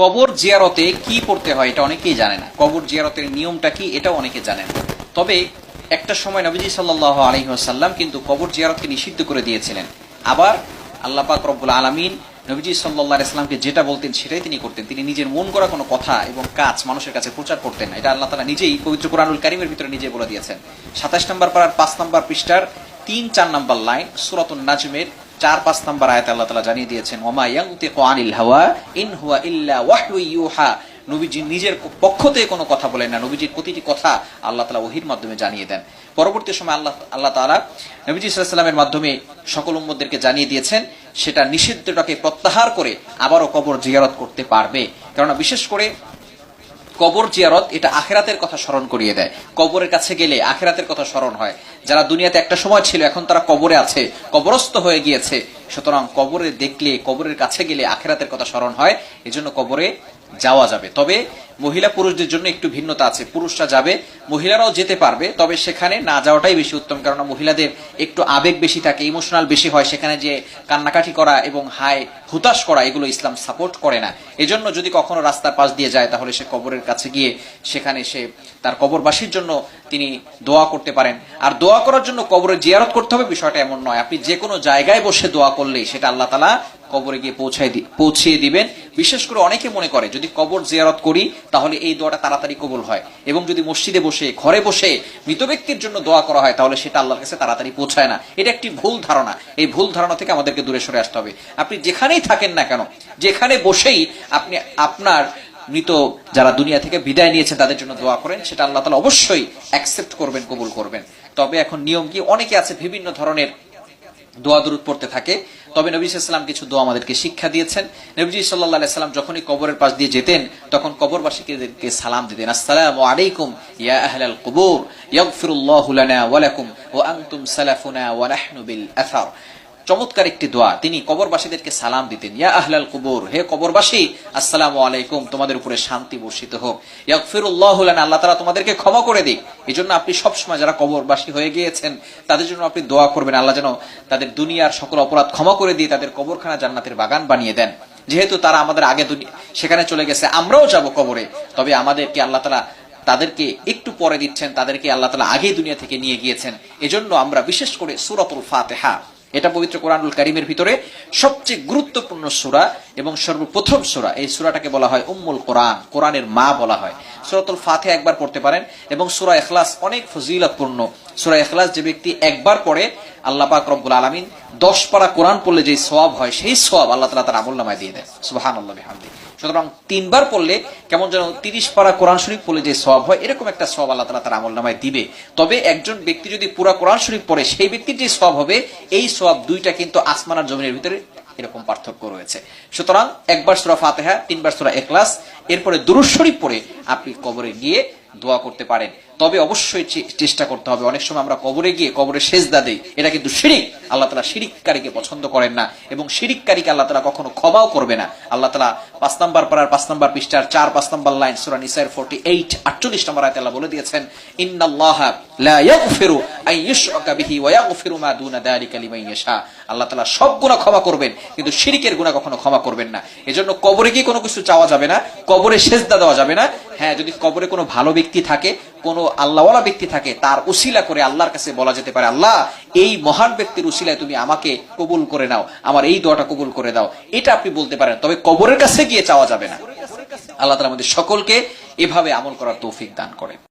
কবর জিয়ারতে কি করতে হয় এটা অনেকেই জানে না। কবর জিয়ারতের নিয়মটা কি এটাও অনেকে জানেন তবে একটা সময় নবীজি সাল্লাহ আলহিহাসাল্লাম কিন্তু কবর জিয়ারতকে নিষিদ্ধ করে দিয়েছিলেন। আবার আল্লাহ পাক রব্বুল আলমিন নবীজি সাল্লাহ ইসলামকে যেটা বলতেন সেটাই তিনি করতেন। তিনি নিজের মন করা কোনো কথা এবং কাজ মানুষের কাছে প্রচার করতেন এটা আল্লাহ তালা নিজেই পবিত্র কোরআনুল কারিমের ভিতরে নিজে বলে দিয়েছেন। সাতাশ নম্বর পাড়ার পাঁচ নম্বর পৃষ্ঠার তিন চার নম্বর লাইন সুরাতুল নাজমের চার পাঁচ নম্বর আয়াত আল্লাহ তালা জানিয়ে দিয়েছেন, ওমা ইয়াংতিকু আনিল হাওয়া, ইন হুয়া ইল্লা ওয়াহয়ু ইউহা। নবীজি নিজের পক্ষ থেকে কোনো কথা বলেন না, নবীজির প্রতিটি কথা আল্লাহ তালা ওহির মাধ্যমে জানিয়ে দেন। পরবর্তী সময় আল্লাহ আল্লাহ তালা নবীজি সাল্লামের মাধ্যমে সকল উম্মদেরকে জানিয়ে দিয়েছেন, সেটা নিষিদ্ধটাকে প্রত্যাহার করে আবারও কবর জিয়ারত করতে পারবে। কেননা বিশেষ করে কবর জিয়ারত এটা আখেরাতের কথা স্মরণ করিয়ে দেয়। কবরের কাছে গেলে আখেরাতের কথা স্মরণ হয়। যারা দুনিয়াতে একটা সময় ছিল, এখন তারা কবরে আছে, কবরস্থ হয়ে গিয়েছে। সুতরাং কবরে দেখলে, কবরের কাছে গেলে আখেরাতের কথা স্মরণ হয়। এজন্য কবরে যাওয়া যাবে। তবে মহিলা পুরুষদের জন্য একটু ভিন্নতা আছে। পুরুষরা যাবে, মহিলারাও যেতে পারবে, তবে সেখানে না যাওয়াটাই বেশি উত্তম কারণ মহিলাদের একটু আবেগ বেশি থাকে, ইমোশনাল বেশি হয়, সেখানে যে কান্নাকাটি করা এবং হাই হুতাশ করা, এগুলো ইসলাম সাপোর্ট করে না। এজন্য যদি কখনো রাস্তার পাশ দিয়ে যায়, তাহলে সে কবরের কাছে গিয়ে সেখানে সে তার কবরবাসীর জন্য তিনি দোয়া করতে পারেন। আর দোয়া করার জন্য কবরে জিয়ারত করতে হবে, বিষয়টা এমন নয়। আপনি যে কোনো জায়গায় বসে দোয়া করলেই সেটা আল্লাহ তালা কবরে গিয়ে পৌঁছায় পৌঁছিয়ে দিবেন। বিশেষ করে অনেকে মনে করে, যদি কবর জিয়ারত করি, তাহলে এই দোয়াটা তাড়াতাড়ি কবুল হয়। এবং যদি মসজিদে বসে, ঘরে বসে মৃত ব্যক্তির জন্য দোয়া করা হয়, তাহলে সেটা আল্লাহর কাছে তাড়াতাড়ি পৌঁছায় না। এটা একটি ভুল ধারণা। এই ভুল ধারণা থেকে আমাদেরকে দূরে সরে আসতে হবে। আপনি যেখানেই থাকেন না কেন, যেখানে বসেই আপনি, আপনার মৃত যারা দুনিয়া থেকে বিদায় নিয়েছেন, তাদের জন্য দোয়া করেন, সেটা আল্লাহ তালা অবশ্যই অ্যাকসেপ্ট করবেন, কবুল করবেন। তবে এখন নিয়ম কি? অনেকে আছে বিভিন্ন ধরনের দোয়া দরুদ পড়তে থাকে। তবে নবী সাল্লাম কিছু দোয়া আমাদেরকে শিক্ষা দিয়েছেন। নবীজি সাল্লাহ সাল্লাম যখনই কবরের পাশ দিয়ে যেতেন, তখন কবরবাসীকে সালাম দিতেন, আসসালাম আলাইকুম ইয়া আহলাল কবুর, ইয়াগফিরুল্লাহু লানা ওয়া লাকুম, ওয়া আনতুম সালাফুনা ওয়া নাহনু বিল আথার চমৎকার একটি দোয়া। তিনি কবরবাসীদেরকে সালাম দিতেন। ইয়া আহলাল কুবুর, হে কবরবাসী, আসসালামু আলাইকুম, তোমাদের উপরে শান্তি বর্ষিত হোক। ইয়াগফিরুল্লাহু লানা, আল্লাহ তাআলা তোমাদেরকে ক্ষমা করে দিক। এজন্য আপনি সবসময় যারা কবরবাসী হয়ে গিয়েছেন, তাদের জন্য আপনি দোয়া করবেন। আল্লাহ যেন তাদের দুনিয়ার সকল অপরাধ ক্ষমা করে দিয়ে তাদের কবরখানা জান্নাতের বাগান বানিয়ে দেন। যেহেতু তারা আমাদের আগে সেখানে চলে গেছে, আমরাও যাব কবরে। তবে আমাদেরকে আল্লাহ তালা তাদেরকে একটু পরে দিচ্ছেন, তাদেরকে আল্লাহ তালা আগেই দুনিয়া থেকে নিয়ে গিয়েছেন। এজন্য আমরা বিশেষ করে সুরাতুল ফাতেহা এটা পবিত্র কোরআনুল কারিমের ভিতরে সবচেয়ে গুরুত্বপূর্ণ সুরা এবং সর্বপ্রথম সুরা। এই সুরাটাকে বলা হয় উম্মুল কোরআন। কোরআনের মা বলা হয়। সুরাতুল ফাতে একবার পড়তে পারেন এবং সুরা এখলাস অনেক ফজিলতপূর্ণ। সুরা এখলাস যে ব্যক্তি একবার পড়ে, আল্লাহ পাক রব্বুল আলমিন দশ পারা কোরআন পড়লে যে সোয়াব হয়, সেই সওয়াব আল্লাহ তালা তার আমল নামায় দিয়ে দেয় সুবহানাল্লাহ বিহামদি সুতরাং তিনবার পড়লে কেমন যেন তিরিশ পারা কোরআন শরীফ পড়লে যে সব হয়, এরকম একটা সব আল্লাহ তালা তার আমল নামায় দিবে। তবে একজন ব্যক্তি যদি পুরা কোরআন শরীফ পড়ে, সেই ব্যক্তির যে সব হবে, এই সব দুইটা কিন্তু আসমানার জমিনের ভিতরে এরকম পার্থক্য রয়েছে। সুতরাং একবার সূরা ফাতিহা, তিনবার সূরা ইখলাস, এরপরে দুরূদ শরীফ পড়ে আপনি কবরে গিয়ে দোয়া করতে পারেন। তবে অবশ্যই চেষ্টা করতে হবে। অনেক সময় আমরা কবরে গিয়ে কবরে সেজদা দেই। এটা কিন্তু শিরিক। আল্লাহ তালা শিরিককারীকে পছন্দ করেন না। এবং শিরিককারীকে আল্লাহ তালা কখনো ক্ষমাও করবে না। আল্লাহ তালা পাঁচ নম্বর পাড়ার পাঁচ নম্বর পৃষ্ঠার চার, পাঁচ নম্বর লাইন সুরা নিসাইর ফোর্টি এইট আটচল্লিশ নম্বর আয়তে আল্লাহ বলে দিয়েছেন, ইন্নাল্লাহ লা আল্লাহ তাআলা সব গুনাহ ক্ষমা করবেন। কিন্তু শিরিকের গুনাহ কখনো ক্ষমা করবেন না। এজন্য কবরে গিয়ে কোনো কিছু চাওয়া যাবে না, কবরে সেজদা দেওয়া যাবে না। হ্যাঁ যদি কবরে কোনো ভালো ব্যক্তি থাকে, কোনো আল্লাহওয়ালা ব্যক্তি থাকে, তার উসিলা করে আল্লাহর কাছে বলা যেতে পারে, আল্লাহ, এই মহান ব্যক্তির উসিলায় তুমি আমাকে কবুল করে নাও, আমার এই দোয়াটা কবুল করে দাও। এটা আপনি বলতে পারেন, তবে কবরের কাছে গিয়ে চাওয়া যাবে না। আল্লাহ তাআলা আমাদের সকলকে এভাবে আমল করার তৌফিক দান করেন।